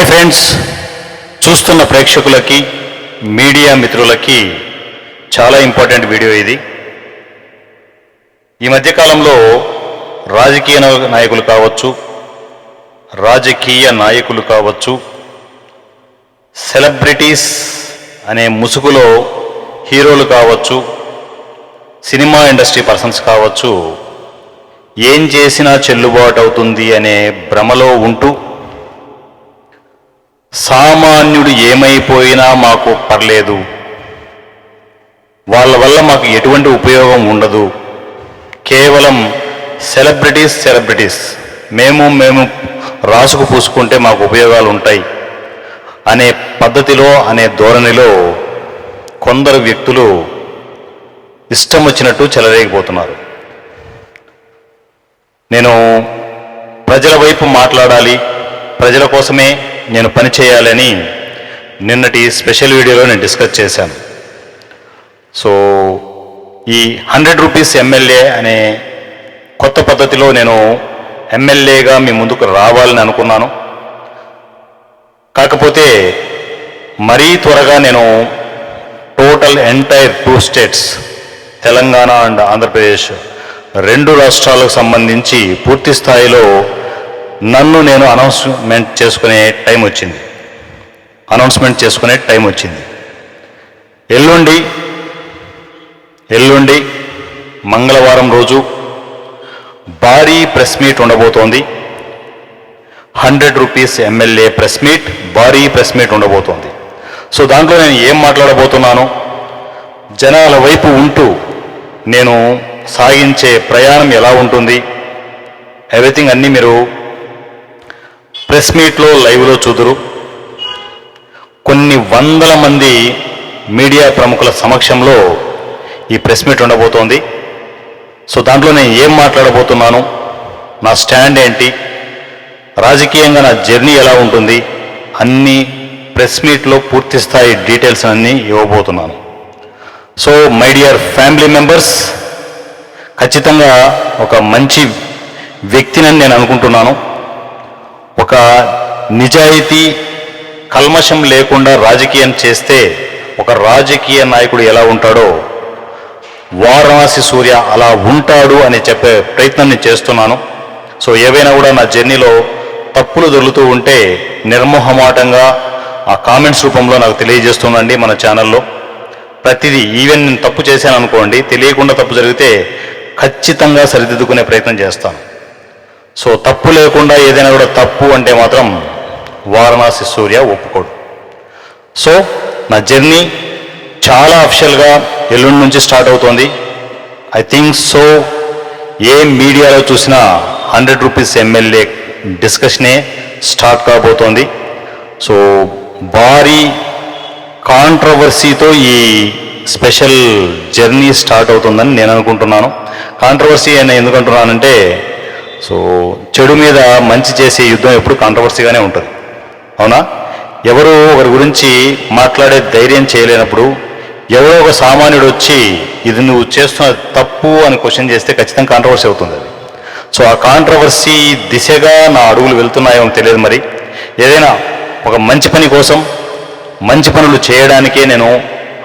Hi friends చూస్తున్న ప్రేక్షకులకి media మిత్రులకి చాలా ఇంపార్టెంట్ వీడియో ఇది. ఈ మధ్యకాలంలో రాజకీయ నాయకులు కావచ్చు రాజకీయ నాయకులు కావచ్చు సెలబ్రిటీస్ అనే ముసుగులో హీరోలు కావచ్చు సినిమా ఇండస్ట్రీ పర్సన్స్ కావచ్చు ఏం చేసినా చెల్లుబాటు అవుతుంది అనే భ్రమలో ఉంటూ సామాన్యుడు ఏమైపోయినా మాకు పర్లేదు. వాళ్ళ వల్ల మాకు ఎటువంటి ఉపయోగం ఉండదు. కేవలం సెలబ్రిటీస్ సెలబ్రిటీస్. మేము మేము రాసుకు పూసుకుంటే మాకు ఉపయోగాలు ఉంటాయి. అనే పద్ధతిలో అనే ధోరణిలో కొందరు వ్యక్తులు ఇష్టం వచ్చినట్టు చెలరేగిపోతున్నారు. నేను ప్రజల వైపు మాట్లాడాలి. ప్రజల కోసమే నేను పని చేయాలని నిన్నటి స్పెషల్ వీడియోలో నేను డిస్కస్ చేశాను. సో ఈ హండ్రెడ్ రూపీస్ ఎమ్మెల్యే అనే కొత్త పద్ధతిలో నేను ఎమ్మెల్యేగా మీ ముందుకు రావాలని అనుకున్నాను. కాకపోతే మరీ త్వరగా నేను total entire two states Telangana and Andhra Pradesh రెండు రాష్ట్రాలకు సంబంధించి పూర్తి స్థాయిలో నన్ను నేను అనౌన్స్మెంట్ చేసుకునే టైం వచ్చింది. అనౌన్స్మెంట్ చేసుకునే టైం వచ్చింది. ఎల్లుండి ఎల్లుండి మంగళవారం రోజు భారీ ప్రెస్ మీట్ ఉండబోతోంది. Hundred rupees MLA press meet భారీ ప్రెస్ మీట్ ఉండబోతోంది. సో దాంట్లో నేను ఏం మాట్లాడబోతున్నాను జనాల వైపు ఉంటూ నేను సాగించే ప్రయాణం ఎలా ఉంటుంది ఎవ్రీథింగ్ అన్నీ మీరు ప్రెస్ మీట్లో లైవ్లో చూదురు. కొన్ని వందల మంది మీడియా ప్రముఖుల సమక్షంలో ఈ ప్రెస్ మీట్ ఉండబోతోంది. సో దాంట్లో నేను ఏం మాట్లాడబోతున్నాను? నా స్టాండ్ ఏంటి? రాజకీయంగా నా జర్నీ ఎలా ఉంటుంది? అన్ని ప్రెస్ మీట్లో పూర్తి స్థాయి డీటెయిల్స్ అన్నీ ఇవ్వబోతున్నాను. So my dear family members ఖచ్చితంగా ఒక మంచి వ్యక్తినని నేను అనుకుంటున్నాను. ఒక నిజాయితీ కల్మషం లేకుండా రాజకీయం చేస్తే ఒక రాజకీయ నాయకుడు ఎలా ఉంటాడో వారణాసి సూర్య అలా ఉంటాడు అని చెప్పే ప్రయత్నం నేను చేస్తున్నాను. సో ఏవైనా కూడా నా జర్నీలో తప్పులు దొరుకుతూ ఉంటే నిర్మోహమాటంగా ఆ కామెంట్స్ రూపంలో నాకు తెలియజేస్తుందండి మన ఛానల్లో. ప్రతిదీ ఈవెన్ నేను తప్పు చేశాను అనుకోండి తెలియకుండా తప్పు జరిగితే ఖచ్చితంగా సరిదిద్దుకునే ప్రయత్నం చేస్తాను. సో తప్పు లేకుండా ఏదైనా కూడా తప్పు అంటే మాత్రం వారణాసి సూర్య ఒప్పుకోడు. సో నా జర్నీ చాలా అఫిషియల్గా ఎల్లుండి నుంచి స్టార్ట్ అవుతోంది. ఐ థింక్ సో ఏ మీడియాలో చూసినా హండ్రెడ్ రూపీస్ ఎమ్మెల్యే డిస్కషనే స్టార్ట్ కాబోతోంది. సో భారీ కాంట్రవర్సీతో ఈ స్పెషల్ జర్నీ స్టార్ట్ అవుతుందని నేను అనుకుంటున్నాను. కాంట్రవర్సీ అని ఎందుకు అంటున్నానంటే సో చెడు మీద మంచి చేసే యుద్ధం ఎప్పుడు కాంట్రవర్సీగానే ఉంటుంది. అవునా? ఎవరో ఒకరి గురించి మాట్లాడే ధైర్యం చేయలేనప్పుడు ఎవరో ఒక సామాన్యుడు వచ్చి ఇది నువ్వు చేస్తున్న తప్పు అని క్వశ్చన్ చేస్తే ఖచ్చితంగా కాంట్రవర్సీ అవుతుంది అది. సో ఆ కాంట్రవర్సీ దిశగా నా అడుగులు వెళ్తున్నాయో తెలియదు మరి. ఏదైనా ఒక మంచి పని కోసం మంచి పనులు చేయడానికే నేను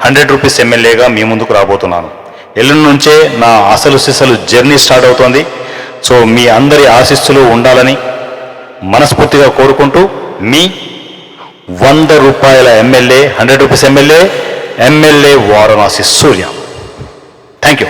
హండ్రెడ్ రూపీస్ ఎమ్మెల్యేగా మీ ముందుకు రాబోతున్నాను. ఎల్లుండి నుంచే నా అసలు సిసలు జర్నీ స్టార్ట్ అవుతోంది. సో మీ అందరి ఆశీస్సులు ఉండాలని మనస్ఫూర్తిగా కోరుకుంటూ మీ వంద రూపాయల MLA hundred rupees MLA MLA Varanasi Surya. Thank you